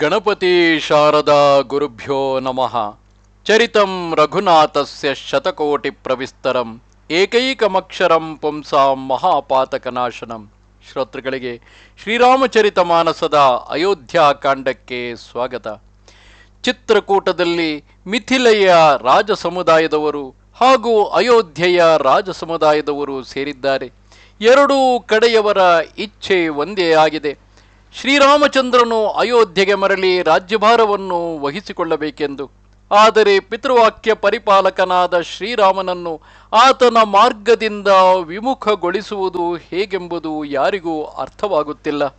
ಗಣಪತಿ ಶಾರದಾ ಗುರುಭ್ಯೋ ನಮಃ. ಚರಿತಂ ರಘುನಾಥಸ್ಯ ಶತಕೋಟಿ ಪ್ರವಿಸ್ತರಂ. ಏಕೈಕಮಕ್ಷರಂ ಪುಂಸಾಂ ಮಹಾಪಾತಕನಾಶನಂ. ಶ್ರೋತೃಗಳಿಗೆ ಶ್ರೀರಾಮಚರಿತ ಮಾನಸದ ಅಯೋಧ್ಯಾಕಾಂಡಕ್ಕೆ ಸ್ವಾಗತ. ಚಿತ್ರಕೂಟದಲ್ಲಿ ಮಿಥಿಲೆಯ ರಾಜ ಸಮುದಾಯದವರು ಹಾಗೂ ಅಯೋಧ್ಯೆಯ ರಾಜ ಸಮುದಾಯದವರು ಸೇರಿದ್ದಾರೆ. ಎರಡೂ ಕಡೆಯವರ ಇಚ್ಛೆ ಒಂದೇ ಆಗಿದೆ. ಶ್ರೀರಾಮಚಂದ್ರನು ಅಯೋಧ್ಯೆಗೆ ಮರಳಿ ರಾಜ್ಯಭಾರವನ್ನು ವಹಿಸಿಕೊಳ್ಳಬೇಕೆಂದು. ಆದರೆ ಪಿತೃವಾಕ್ಯ ಪರಿಪಾಲಕನಾದ ಶ್ರೀರಾಮನನ್ನು ಆತನ ಮಾರ್ಗದಿಂದ ವಿಮುಖಗೊಳಿಸುವುದು ಹೇಗೆಂಬುದು ಯಾರಿಗೂ ಅರ್ಥವಾಗುತ್ತಿಲ್ಲ.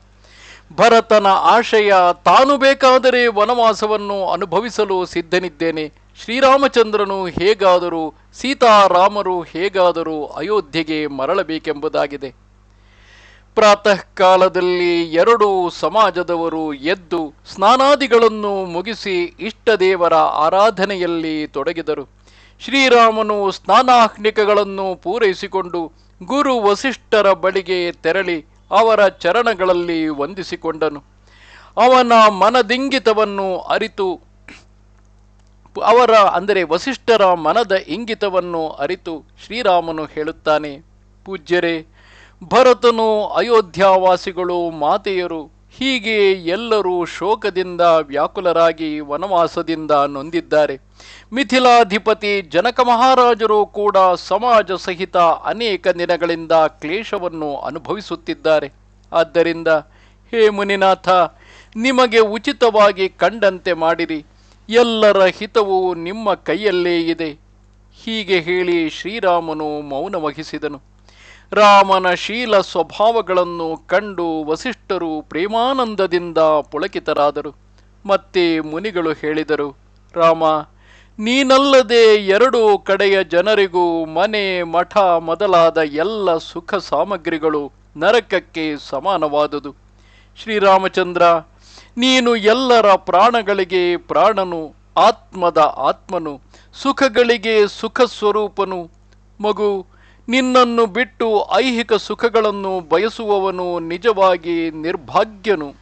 ಭರತನ ಆಶಯ ತಾನು ಬೇಕಾದರೆ ವನವಾಸವನ್ನು ಅನುಭವಿಸಲು ಸಿದ್ಧನಿದ್ದೇನೆ. ಶ್ರೀರಾಮಚಂದ್ರನು ಹೇಗಾದರೂ ಸೀತಾರಾಮರು ಹೇಗಾದರೂ ಅಯೋಧ್ಯೆಗೆ ಮರಳಬೇಕೆಂಬುದಾಗಿದೆ. ಪ್ರಾತಃ ಕಾಲದಲ್ಲಿ ಎರಡೂ ಸಮಾಜದವರು ಎದ್ದು ಸ್ನಾನಾದಿಗಳನ್ನು ಮುಗಿಸಿ ಇಷ್ಟದೇವರ ಆರಾಧನೆಯಲ್ಲಿ ತೊಡಗಿದರು. ಶ್ರೀರಾಮನು ಸ್ನಾನಾಹ್ನಿಕಗಳನ್ನು ಪೂರೈಸಿಕೊಂಡು ಗುರು ವಸಿಷ್ಠರ ಬಳಿಗೆ ತೆರಳಿ ಅವರ ಚರಣಗಳಲ್ಲಿ ವಂದಿಸಿಕೊಂಡನು. ಅವನ ಮನದಿಂಗಿತವನ್ನು ಅರಿತು, ಅವರ, ಅಂದರೆ ವಸಿಷ್ಠರ ಮನದ ಇಂಗಿತವನ್ನು ಅರಿತು ಶ್ರೀರಾಮನು ಹೇಳುತ್ತಾನೆ, ಪೂಜ್ಯರೇ ಭರತನು ಅಯೋಧ್ಯಾವಾಸಿಗಳು ಮಾತೆಯರು, ಹೀಗೆ ಎಲ್ಲರೂ ಶೋಕದಿಂದ ವ್ಯಾಕುಲರಾಗಿ ವನವಾಸದಿಂದ ನೊಂದಿದ್ದಾರೆ. ಮಿಥಿಲಾಧಿಪತಿ ಜನಕ ಮಹಾರಾಜರು ಕೂಡ ಸಮಾಜ ಸಹಿತ ಅನೇಕ ದಿನಗಳಿಂದ ಕ್ಲೇಶವನ್ನು ಅನುಭವಿಸುತ್ತಿದ್ದಾರೆ. ಆದ್ದರಿಂದ, ಹೇ ಮುನಿನಾಥ, ನಿಮಗೆ ಉಚಿತವಾಗಿ ಕಂಡಂತೆ ಮಾಡಿರಿ. ಎಲ್ಲರ ಹಿತವು ನಿಮ್ಮ ಕೈಯಲ್ಲೇ ಇದೆ. ಹೀಗೆ ಹೇಳಿ ಶ್ರೀರಾಮನು ಮೌನ ವಹಿಸಿದನು. ರಾಮನ ಶೀಲ ಸ್ವಭಾವಗಳನ್ನು ಕಂಡು ವಸಿಷ್ಠರು ಪ್ರೇಮಾನಂದದಿಂದ ಪುಳಕಿತರಾದರು. ಮತ್ತೆ ಮುನಿಗಳು ಹೇಳಿದರು, ರಾಮ, ನೀನಲ್ಲದೆ ಎರಡು ಕಡೆಯ ಜನರಿಗೂ ಮನೆ, ಮಠ ಮೊದಲಾದ ಎಲ್ಲ ಸುಖ ಸಾಮಗ್ರಿಗಳು ನರಕಕ್ಕೆ ಸಮಾನವಾದುದು. ಶ್ರೀರಾಮಚಂದ್ರ, ನೀನು ಎಲ್ಲರ ಪ್ರಾಣಗಳಿಗೆ ಪ್ರಾಣನು, ಆತ್ಮದ ಆತ್ಮನು, ಸುಖಗಳಿಗೆ ಸುಖ ಸ್ವರೂಪನು ಮಗು ನಿನ್ನನ್ನು ಬಿಟ್ಟು ಐಹಿಕ ಸುಖಗಳನ್ನು ಬಯಸುವವನು ನಿಜವಾಗಿ ನಿರ್ಭಾಗ್ಯನು.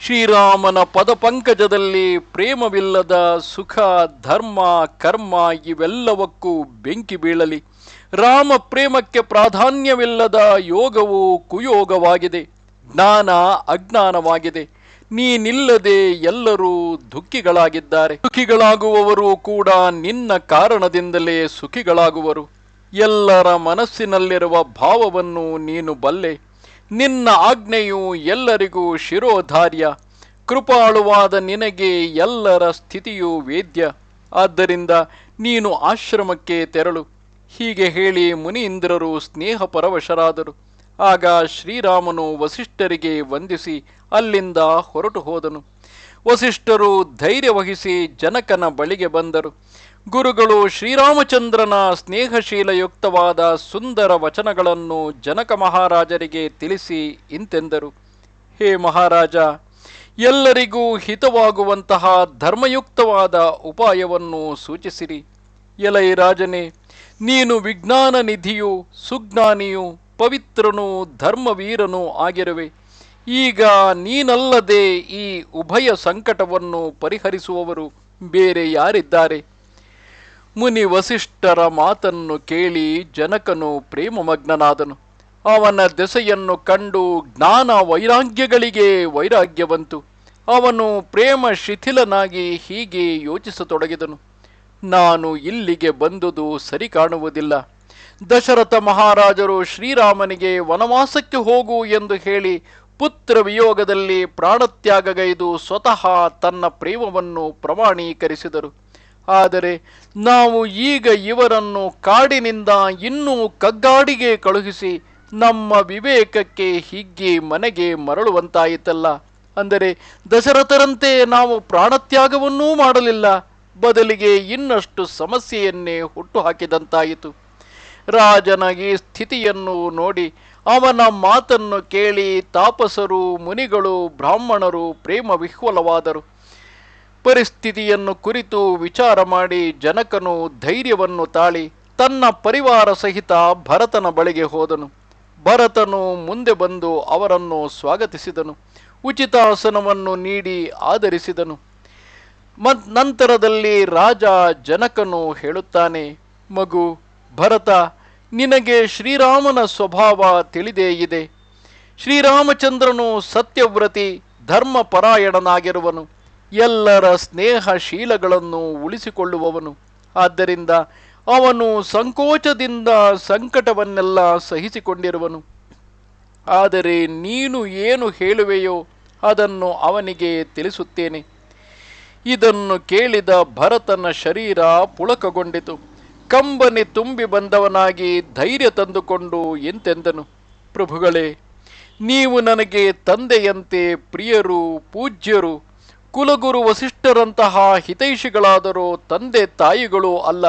ಶ್ರೀರಾಮನ ಪದಪಂಕಜದಲ್ಲಿ ಪ್ರೇಮವಿಲ್ಲದ ಸುಖ, ಧರ್ಮ, ಕರ್ಮ ಇವೆಲ್ಲವಕ್ಕೂ ಬೆಂಕಿ ಬೀಳಲಿ. ರಾಮ ಪ್ರೇಮಕ್ಕೆ ಪ್ರಾಧಾನ್ಯವಿಲ್ಲದ ಯೋಗವು ಕುಯೋಗವಾಗಿದೆ. ಜ್ಞಾನ ಅಜ್ಞಾನವಾಗಿದೆ. ನೀನಿಲ್ಲದೆ ಎಲ್ಲರೂ ದುಃಖಿಗಳಾಗಿದ್ದಾರೆ. ಸುಖಿಗಳಾಗುವವರು ಕೂಡ ನಿನ್ನ ಕಾರಣದಿಂದಲೇ ಸುಖಿಗಳಾಗುವರು. ಎಲ್ಲರ ಮನಸ್ಸಿನಲ್ಲಿರುವ ಭಾವವನ್ನು ನೀನು ಬಲ್ಲೆ. ನಿನ್ನ ಆಜ್ಞೆಯು ಎಲ್ಲರಿಗೂ ಶಿರೋಧಾರ್ಯ. ಕೃಪಾಳುವಾದ ನಿನಗೆ ಎಲ್ಲರ ಸ್ಥಿತಿಯು ವೇದ್ಯ. ಆದ್ದರಿಂದ ನೀನು ಆಶ್ರಮಕ್ಕೆ ತೆರಳು. ಹೀಗೆ ಹೇಳಿ ಮುನೀಂದ್ರರು ಸ್ನೇಹ ಪರವಶರಾದರು ಆಗ ಶ್ರೀರಾಮನು ವಸಿಷ್ಠರಿಗೆ ವಂದಿಸಿ ಅಲ್ಲಿಂದ ಹೊರಟು ಹೋದನು. ವಸಿಷ್ಠರು ಧೈರ್ಯ ವಹಿಸಿ ಜನಕನ ಬಳಿಗೆ ಬಂದರು. ಗುರುಗಳು ಶ್ರೀರಾಮಚಂದ್ರನ ಸ್ನೇಹಶೀಲಯುಕ್ತವಾದ ಸುಂದರ ವಚನಗಳನ್ನು ಜನಕ ಮಹಾರಾಜರಿಗೆ ತಿಳಿಸಿ ಇಂತೆಂದರು. ಹೇ ಮಹಾರಾಜ, ಎಲ್ಲರಿಗೂ ಹಿತವಾಗುವಂತಹ ಧರ್ಮಯುಕ್ತವಾದ ಉಪಾಯವನ್ನು ಸೂಚಿಸಿರಿ. ಎಲೈ ರಾಜನೇ, ನೀನು ವಿಜ್ಞಾನ ನಿಧಿಯು ಸುಜ್ಞಾನಿಯು ಪವಿತ್ರನೂ, ಧರ್ಮವೀರನೂ ಆಗಿರುವೆ. ಈಗ ನೀನಲ್ಲದೆ ಈ ಉಭಯ ಸಂಕಟವನ್ನು ಪರಿಹರಿಸುವವರು ಬೇರೆ ಯಾರಿದ್ದಾರೆ? ಮುನಿ ವಸಿಷ್ಠರ ಮಾತನ್ನು ಕೇಳಿ ಜನಕನು ಪ್ರೇಮಮಗ್ನನಾದನು. ಅವನ ದೆಸೆಯನ್ನು ಕಂಡು ಜ್ಞಾನ ವೈರಾಗ್ಯಗಳಿಗೆ ವೈರಾಗ್ಯ ಬಂತು ಅವನು ಪ್ರೇಮ ಶಿಥಿಲನಾಗಿ ಹೀಗೆ ಯೋಚಿಸತೊಡಗಿದನು. ನಾನು ಇಲ್ಲಿಗೆ ಬಂದುದು ಸರಿ ಕಾಣುವುದಿಲ್ಲ ದಶರಥ ಮಹಾರಾಜರು ಶ್ರೀರಾಮನಿಗೆ ವನವಾಸಕ್ಕೆ ಹೋಗು ಎಂದು ಹೇಳಿ ಪುತ್ರ ವಿಯೋಗದಲ್ಲಿ ಪ್ರಾಣತ್ಯಾಗಗೈದು ಸ್ವತಃ ತನ್ನ ಪ್ರೇಮವನ್ನು ಪ್ರಮಾಣೀಕರಿಸಿದರು. ಆದರೆ ನಾವು ಈಗ ಇವರನ್ನು ಕಾಡಿನಿಂದ ಇನ್ನೂ ಕಗ್ಗಾಡಿಗೆ ಕಳುಹಿಸಿ ನಮ್ಮ ವಿವೇಕಕ್ಕೆ ಹಿಗ್ಗಿ ಮನೆಗೆ ಮರಳುವಂತಾಯಿತಲ್ಲ. ಅಂದರೆ ದಶರಥರಂತೆ ನಾವು ಪ್ರಾಣತ್ಯಾಗವನ್ನೂ ಮಾಡಲಿಲ್ಲ. ಬದಲಿಗೆ ಇನ್ನಷ್ಟು ಸಮಸ್ಯೆಯನ್ನೇ ಹುಟ್ಟು ಹಾಕಿದಂತಾಯಿತು. ರಾಜನ ಈ ಸ್ಥಿತಿಯನ್ನು ನೋಡಿ ಅವನ ಮಾತನ್ನು ಕೇಳಿ ತಾಪಸರು, ಮುನಿಗಳು, ಬ್ರಾಹ್ಮಣರು ಪ್ರೇಮ ವಿಹ್ವಲವಾದರು. ಪರಿಸ್ಥಿತಿಯನ್ನು ಕುರಿತು ವಿಚಾರ ಮಾಡಿ ಜನಕನು ಧೈರ್ಯವನ್ನು ತಾಳಿ ತನ್ನ ಪರಿವಾರ ಸಹಿತ ಭರತನ ಬಳಿಗೆ ಹೋದನು. ಭರತನು ಮುಂದೆ ಬಂದು ಅವರನ್ನು ಸ್ವಾಗತಿಸಿದನು. ಉಚಿತಾಸನವನ್ನು ನೀಡಿ ಆದರಿಸಿದನು ಮತ್ ನಂತರದಲ್ಲಿ ರಾಜ ಜನಕನು ಹೇಳುತ್ತಾನೆ, ಮಗು, ಭರತ ನಿನಗೆ ಶ್ರೀರಾಮನ ಸ್ವಭಾವ ತಿಳಿದೇ ಇದೆ ಶ್ರೀರಾಮಚಂದ್ರನು ಸತ್ಯವ್ರತಿ, ಧರ್ಮಪರಾಯಣನಾಗಿರುವನು. ಎಲ್ಲರ ಸ್ನೇಹಶೀಲಗಳನ್ನು ಉಳಿಸಿಕೊಳ್ಳುವವನು. ಆದ್ದರಿಂದ ಅವನು ಸಂಕೋಚದಿಂದ ಸಂಕಟವನ್ನೆಲ್ಲ ಸಹಿಸಿಕೊಂಡಿರುವನು. ಆದರೆ ನೀನು ಏನು ಹೇಳುವೆಯೋ ಅದನ್ನು ಅವನಿಗೆ ತಿಳಿಸುತ್ತೇನೆ. ಇದನ್ನು ಕೇಳಿದ ಭರತನ ಶರೀರ ಪುಳಕಗೊಂಡಿತು. ಕಂಬನಿ ತುಂಬಿ ಬಂದವನಾಗಿ ಧೈರ್ಯ ತಂದುಕೊಂಡು ಎಂತೆಂದನು? ಪ್ರಭುಗಳೇ, ನೀವು ನನಗೆ ತಂದೆಯಂತೆ ಪ್ರಿಯರು, ಪೂಜ್ಯರು, ಕುಲಗುರು ವಸಿಷ್ಠರಂತಹ ಹಿತೈಷಿಗಳಾದರೂ ತಂದೆ ತಾಯಿಗಳು ಅಲ್ಲ.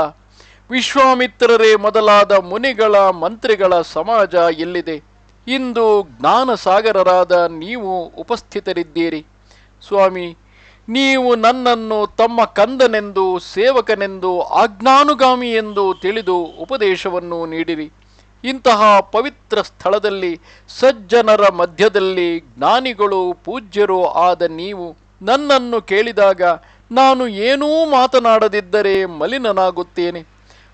ವಿಶ್ವಾಮಿತ್ರರೇ ಮೊದಲಾದ ಮುನಿಗಳ ಮಂತ್ರಿಗಳ ಸಮಾಜ ಎಲ್ಲಿದೆ? ಇಂದು ಜ್ಞಾನಸಾಗರರಾದ ನೀವು ಉಪಸ್ಥಿತರಿದ್ದೀರಿ. ಸ್ವಾಮಿ ನೀವು ನನ್ನನ್ನು ತಮ್ಮ ಕಂದನೆಂದು, ಸೇವಕನೆಂದು, ಆಜ್ಞಾನುಗಾಮಿ ಎಂದು ತಿಳಿದು ಉಪದೇಶವನ್ನು ನೀಡಿರಿ. ಇಂತಹ ಪವಿತ್ರ ಸ್ಥಳದಲ್ಲಿ, ಸಜ್ಜನರ ಮಧ್ಯದಲ್ಲಿ ಜ್ಞಾನಿಗಳು, ಪೂಜ್ಯರು ಆದ ನೀವು ನನ್ನನ್ನು ಕೇಳಿದಾಗ ನಾನು ಏನೂ ಮಾತನಾಡದಿದ್ದರೆ ಮಲಿನನಾಗುತ್ತೇನೆ.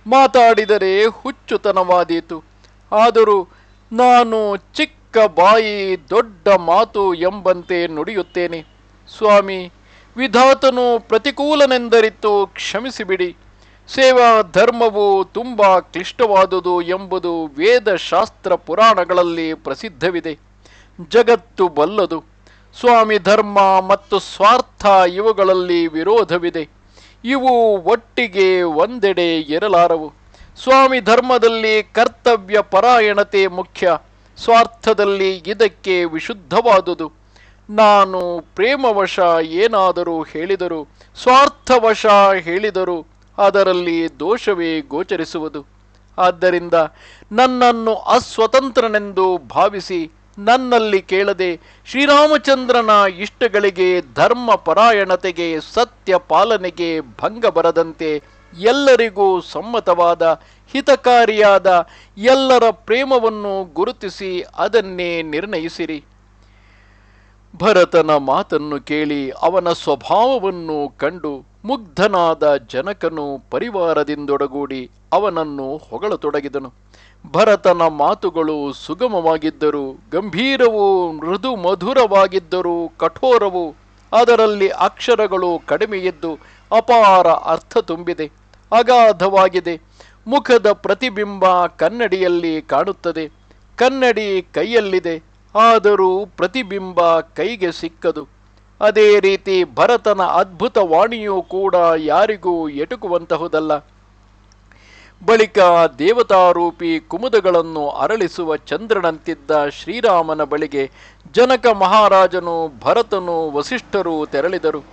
ಮಾತಾಡಿದರೆ ಹುಚ್ಚುತನವಾದೀತು. ಆದರೂ ನಾನು ಚಿಕ್ಕ ಬಾಯಿ ದೊಡ್ಡ ಮಾತು ಎಂಬಂತೆ ನುಡಿಯುತ್ತೇನೆ. ಸ್ವಾಮಿ ವಿಧಾತನು ಪ್ರತಿಕೂಲನೆಂದರಿತು ಕ್ಷಮಿಸಿಬಿಡಿ. ಸೇವಾ ಧರ್ಮವು ತುಂಬ ಕ್ಲಿಷ್ಟವಾದುದು ಎಂಬುದು ವೇದಶಾಸ್ತ್ರ ಪುರಾಣಗಳಲ್ಲಿ ಪ್ರಸಿದ್ಧವಿದೆ. ಜಗತ್ತು ಬಲ್ಲದು. ಸ್ವಾಮಿ ಧರ್ಮ ಮತ್ತು ಸ್ವಾರ್ಥ ಇವುಗಳಲ್ಲಿ ವಿರೋಧವಿದೆ. ಇವು ಒಟ್ಟಿಗೆ ಒಂದೆಡೆ ಇರಲಾರವು. ಸ್ವಾಮಿ ಧರ್ಮದಲ್ಲಿ ಕರ್ತವ್ಯ ಪರಾಯಣತೆ ಮುಖ್ಯ. ಸ್ವಾರ್ಥದಲ್ಲಿ ಇದಕ್ಕೆ ವಿಶುದ್ಧವಾದುದು. ನಾನು ಪ್ರೇಮವಶ ಏನಾದರೂ ಹೇಳಿದರು, ಸ್ವಾರ್ಥವಶ ಹೇಳಿದರು ಅದರಲ್ಲಿ ದೋಷವೇ ಗೋಚರಿಸುವುದು. ಆದ್ದರಿಂದ ನನ್ನನ್ನು ಅಸ್ವತಂತ್ರನೆಂದು ಭಾವಿಸಿ ನನ್ನಲ್ಲಿ ಕೇಳದೆ ಶ್ರೀರಾಮಚಂದ್ರನ ಇಷ್ಟಗಳಿಗೆ ಧರ್ಮ ಪರಾಯಣತೆಗೆ ಸತ್ಯ ಪಾಲನೆಗೆ ಭಂಗ ಬರದಂತೆ ಎಲ್ಲರಿಗೂ ಸಮ್ಮತವಾದ, ಹಿತಕಾರಿಯಾದ ಎಲ್ಲರ ಪ್ರೇಮವನ್ನು ಗುರುತಿಸಿ ಅದನ್ನೇ ನಿರ್ಣಯಿಸಿರಿ. ಭರತನ ಮಾತನ್ನು ಕೇಳಿ ಅವನ ಸ್ವಭಾವವನ್ನು ಕಂಡು ಮುಗ್ಧನಾದ ಜನಕನು ಪರಿವಾರದಿಂದೊಡಗೂಡಿ ಅವನನ್ನು ಹೊಗಳತೊಡಗಿದನು. ಭರತನ ಮಾತುಗಳು ಸುಗಮವಾಗಿದ್ದರು, ಗಂಭೀರವೂ ಮೃದು ಮಧುರವಾಗಿದ್ದರೂ ಕಠೋರವು, ಅದರಲ್ಲಿ ಅಕ್ಷರಗಳು ಕಡಿಮೆಯಿದ್ದು ಅಪಾರ ಅರ್ಥ ತುಂಬಿದೆ, ಅಗಾಧವಾಗಿದೆ. ಮುಖದ ಪ್ರತಿಬಿಂಬ ಕನ್ನಡಿಯಲ್ಲಿ ಕಾಣುತ್ತದೆ, ಕನ್ನಡಿ ಕೈಯಲ್ಲಿದೆ ಆದರೂ ಪ್ರತಿಬಿಂಬ ಕೈಗೆ ಸಿಕ್ಕದು. ಅದೇ ರೀತಿ ಭರತನ ಅದ್ಭುತ ವಾಣಿಯೂ ಕೂಡ ಯಾರಿಗೂ ಎಟುಕುವಂತಹುದಲ್ಲ. ಬಳಿಕ ದೇವತಾರೂಪಿ ಕುಮುದಗಳನ್ನು ಅರಳಿಸುವ ಚಂದ್ರನಂತಿದ್ದ ಶ್ರೀರಾಮನ ಬಳಿಗೆ ಜನಕ ಮಹಾರಾಜನು ಭರತನು ವಸಿಷ್ಠರು ತೆರಳಿದರು.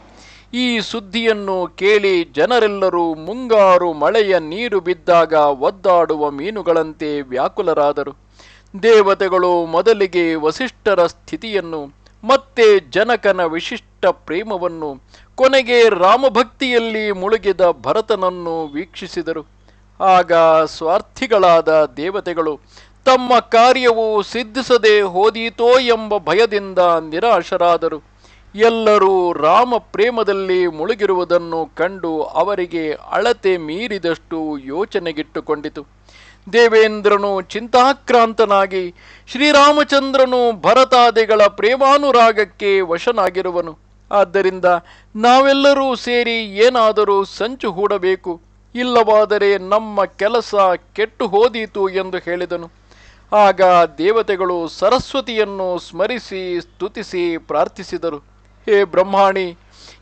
ಈ ಸುದ್ದಿಯನ್ನು ಕೇಳಿ ಜನರೆಲ್ಲರೂ ಮುಂಗಾರು ಮಳೆಯ ನೀರು ಬಿದ್ದಾಗ ಒದ್ದಾಡುವ ಮೀನುಗಳಂತೆ ವ್ಯಾಕುಲರಾದರು. ದೇವತೆಗಳು ಮೊದಲಿಗೆ ವಸಿಷ್ಠರ ಸ್ಥಿತಿಯನ್ನು, ಮತ್ತೆ ಜನಕನ ವಿಶಿಷ್ಟ ಪ್ರೇಮವನ್ನು, ಕೊನೆಗೆ ರಾಮಭಕ್ತಿಯಲ್ಲಿ ಮುಳುಗಿದ ಭರತನನ್ನು ವೀಕ್ಷಿಸಿದರು. ಆಗ ಸ್ವಾರ್ಥಿಗಳಾದ ದೇವತೆಗಳು ತಮ್ಮ ಕಾರ್ಯವು ಸಿದ್ಧಿಸದೆ ಹೋದೀತೋ ಎಂಬ ಭಯದಿಂದ ನಿರಾಶರಾದರು. ಎಲ್ಲರೂ ರಾಮ ಪ್ರೇಮದಲ್ಲಿ ಮುಳುಗಿರುವುದನ್ನು ಕಂಡು ಅವರಿಗೆ ಅಳತೆ ಮೀರಿದಷ್ಟು ಯೋಚನೆಗಿಟ್ಟುಕೊಂಡಿತು. ದೇವೇಂದ್ರನು ಚಿಂತಾಕ್ರಾಂತನಾಗಿ ಶ್ರೀರಾಮಚಂದ್ರನು ಭರತಾದಿಗಳ ಪ್ರೇಮಾನುರಾಗಕ್ಕೆ ವಶನಾಗಿರುವನು. ಆದ್ದರಿಂದ ನಾವೆಲ್ಲರೂ ಸೇರಿ ಏನಾದರೂ ಸಂಚು ಹೂಡಬೇಕು. ಇಲ್ಲವಾದರೆ ನಮ್ಮ ಕೆಲಸ ಕೆಟ್ಟು ಹೋದೀತು ಎಂದು ಹೇಳಿದನು. ಆಗ ದೇವತೆಗಳು ಸರಸ್ವತಿಯನ್ನು ಸ್ಮರಿಸಿ ಸ್ತುತಿಸಿ ಪ್ರಾರ್ಥಿಸಿದರು. ಹೇ ಬ್ರಹ್ಮಾಣಿ,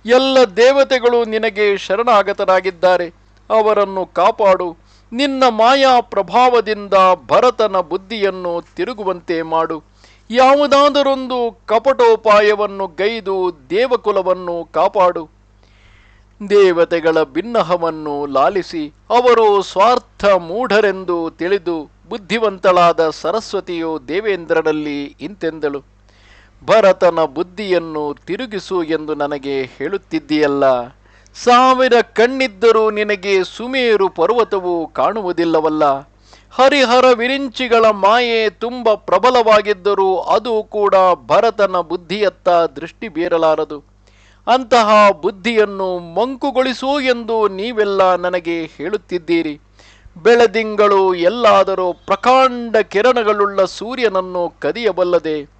ಎಲ್ಲ ದೇವತೆಗಳು ನಿನಗೆ ಶರಣಾಗತರಾಗಿದ್ದಾರೆ. ಅವರನ್ನು ಕಾಪಾಡು. ನಿನ್ನ ಮಾಯಾ ಪ್ರಭಾವದಿಂದ ಭರತನ ಬುದ್ಧಿಯನ್ನು ತಿರುಗುವಂತೆ ಮಾಡು. ಯಾವುದಾದರೊಂದು ಕಪಟೋಪಾಯವನ್ನು ಗೈದು ದೇವಕುಲವನ್ನು ಕಾಪಾಡು. ದೇವತೆಗಳ ಭಿನ್ನಹವನ್ನು ಲಾಲಿಸಿ, ಅವರು ಸ್ವಾರ್ಥ ಮೂಢರೆಂದು ತಿಳಿದು ಬುದ್ಧಿವಂತಳಾದ ಸರಸ್ವತಿಯು ದೇವೇಂದ್ರರಲ್ಲಿ ಇಂತೆಂದಳು. ಭರತನ ಬುದ್ಧಿಯನ್ನು ತಿರುಗಿಸು ಎಂದು ನನಗೆ ಹೇಳುತ್ತಿದ್ದೀಯಲ್ಲ. ಸಾವಿರ ಕಣ್ಣಿದ್ದರೂ ನಿನಗೆ ಸುಮೇರು ಪರ್ವತವು ಕಾಣುವುದಿಲ್ಲವಲ್ಲ. ಹರಿಹರ ವಿರಿಂಚಿಗಳ ಮಾಯೆ ತುಂಬ ಪ್ರಬಲವಾಗಿದ್ದರೂ ಅದು ಕೂಡ ಭರತನ ಬುದ್ಧಿಯತ್ತ ದೃಷ್ಟಿ ಬೀರಲಾರದು. ಅಂತಹ ಬುದ್ಧಿಯನ್ನು ಮಂಕುಗೊಳಿಸು ಎಂದು ನೀವೆಲ್ಲ ನನಗೆ ಹೇಳುತ್ತಿದ್ದೀರಿ. ಬೆಳದಿಂಗಳು ಎಲ್ಲಾದರೂ ಪ್ರಕಾಂಡ ಕಿರಣಗಳುಳ್ಳ ಸೂರ್ಯನನ್ನು ಕದಿಯಬಲ್ಲದೆ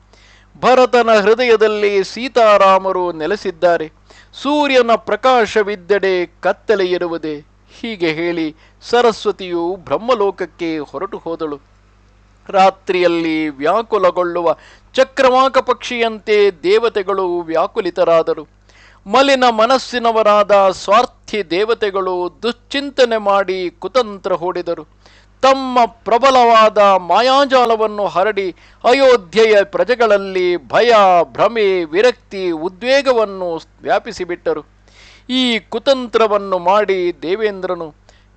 ಭರತನ ಹೃದಯದಲ್ಲಿ ಸೀತಾರಾಮರು ನೆಲೆಸಿದ್ದಾರೆ. ಸೂರ್ಯನ ಪ್ರಕಾಶವಿದ್ದೆಡೆ ಕತ್ತಲೆ ಇರುವುದೇ. ಹೀಗೆ ಹೇಳಿ ಸರಸ್ವತಿಯು ಬ್ರಹ್ಮಲೋಕಕ್ಕೆ ಹೊರಟು ಹೋದಳು. ರಾತ್ರಿಯಲ್ಲಿ ವ್ಯಾಕುಲಗೊಳ್ಳುವ ಚಕ್ರವಾಕ ಪಕ್ಷಿಯಂತೆ ದೇವತೆಗಳು ವ್ಯಾಕುಲಿತರಾದರು. ಮಲಿನ ಮನಸ್ಸಿನವರಾದ ಸ್ವಾರ್ಥಿ ದೇವತೆಗಳು ದುಶ್ಚಿಂತನೆ ಮಾಡಿ ಕುತಂತ್ರ ಹೂಡಿದರು. ತಮ್ಮ ಪ್ರಬಲವಾದ ಮಾಯಾಜಾಲವನ್ನು ಹರಡಿ ಅಯೋಧ್ಯೆಯ ಪ್ರಜೆಗಳಲ್ಲಿ ಭಯ, ಭ್ರಮೆ, ವಿರಕ್ತಿ, ಉದ್ವೇಗವನ್ನು ವ್ಯಾಪಿಸಿಬಿಟ್ಟರು. ಈ ಕುತಂತ್ರವನ್ನು ಮಾಡಿ ದೇವೇಂದ್ರನು,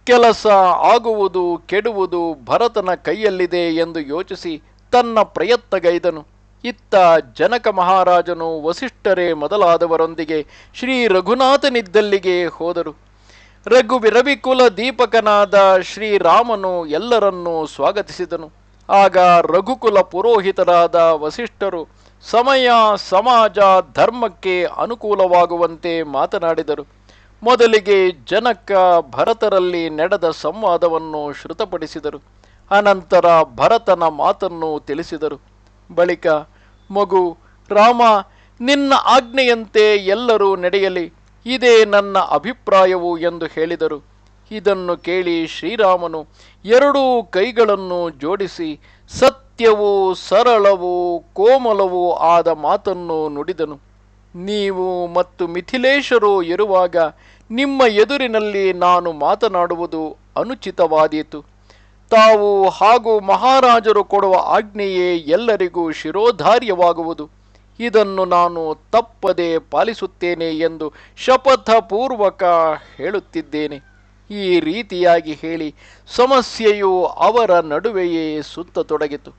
ಕೆಲಸ ಆಗುವುದು ಕೆಡುವುದು ಭರತನ ಕೈಯಲ್ಲಿದೆ ಎಂದು ಯೋಚಿಸಿ ತನ್ನ ಪ್ರಯತ್ನಗೈದನು ಇತ್ತ ಜನಕ ಮಹಾರಾಜನು ವಸಿಷ್ಠರೇ ಮೊದಲಾದವರೊಂದಿಗೆ ಶ್ರೀ ರಘುನಾಥನಿದ್ದಲ್ಲಿಗೆ ಹೋದರು. ರಘು ರವಿಕುಲ ದೀಪಕನಾದ ಶ್ರೀರಾಮನು ಎಲ್ಲರನ್ನೂ ಸ್ವಾಗತಿಸಿದನು. ಆಗ ರಘುಕುಲ ಪುರೋಹಿತರಾದ ವಸಿಷ್ಠರು ಸಮಯ, ಸಮಾಜ, ಧರ್ಮಕ್ಕೆ ಅನುಕೂಲವಾಗುವಂತೆ ಮಾತನಾಡಿದರು. ಮೊದಲಿಗೆ ಜನಕ ಭರತರಲ್ಲಿ ನಡೆದ ಸಂವಾದವನ್ನು ಶ್ರುತಪಡಿಸಿದರು ಅನಂತರ ಭರತನ ಮಾತನ್ನು ತಿಳಿಸಿದರು. ಬಳಿಕ, ಮಗು, ರಾಮ, ನಿನ್ನ ಆಜ್ಞೆಯಂತೆ ಎಲ್ಲರೂ ನಡೆಯಲಿ. ಇದೇ ನನ್ನ ಅಭಿಪ್ರಾಯವು ಎಂದು ಹೇಳಿದರು. ಇದನ್ನು ಕೇಳಿ ಶ್ರೀರಾಮನು ಎರಡೂ ಕೈಗಳನ್ನು ಜೋಡಿಸಿ ಸತ್ಯವೂ ಸರಳವೂ ಕೋಮಲವೂ ಆದ ಮಾತನ್ನು ನುಡಿದನು. ನೀವು ಮತ್ತು ಮಿಥಿಲೇಶರು ಇರುವಾಗ ನಿಮ್ಮ ಎದುರಿನಲ್ಲಿ ನಾನು ಮಾತನಾಡುವುದು ಅನುಚಿತವಾದೀತು. ತಾವು ಹಾಗೂ ಮಹಾರಾಜರು ಕೊಡುವ ಆಜ್ಞೆಯೇ ಎಲ್ಲರಿಗೂ ಶಿರೋಧಾರ್ಯವಾಗುವುದು. ಇದನ್ನು ನಾನು ತಪ್ಪದೆ ಪಾಲಿಸುತ್ತೇನೆ ಎಂದು ಶಪಥಪೂರ್ವಕ ಹೇಳುತ್ತಿದ್ದೇನೆ. ಈ ರೀತಿಯಾಗಿ ಹೇಳಿ ಸಮಸ್ಯೆಯು ಅವರ ನಡುವೆಯೇ ಸುತ್ತ ತೊಡಗಿತು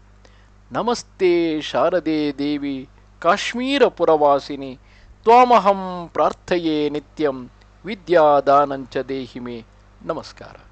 ನಮಸ್ತೆ ಶಾರದೆ ದೇವಿ ಕಾಶ್ಮೀರ ಪುರವಾಸಿನಿ ತ್ವಾಮಹಂ ಪ್ರಾರ್ಥಯೇ ನಿತ್ಯಂ, ವಿದ್ಯಾದಾನಂಚ ದೇಹಿಮೆ. ನಮಸ್ಕಾರ.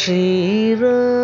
श्रीराम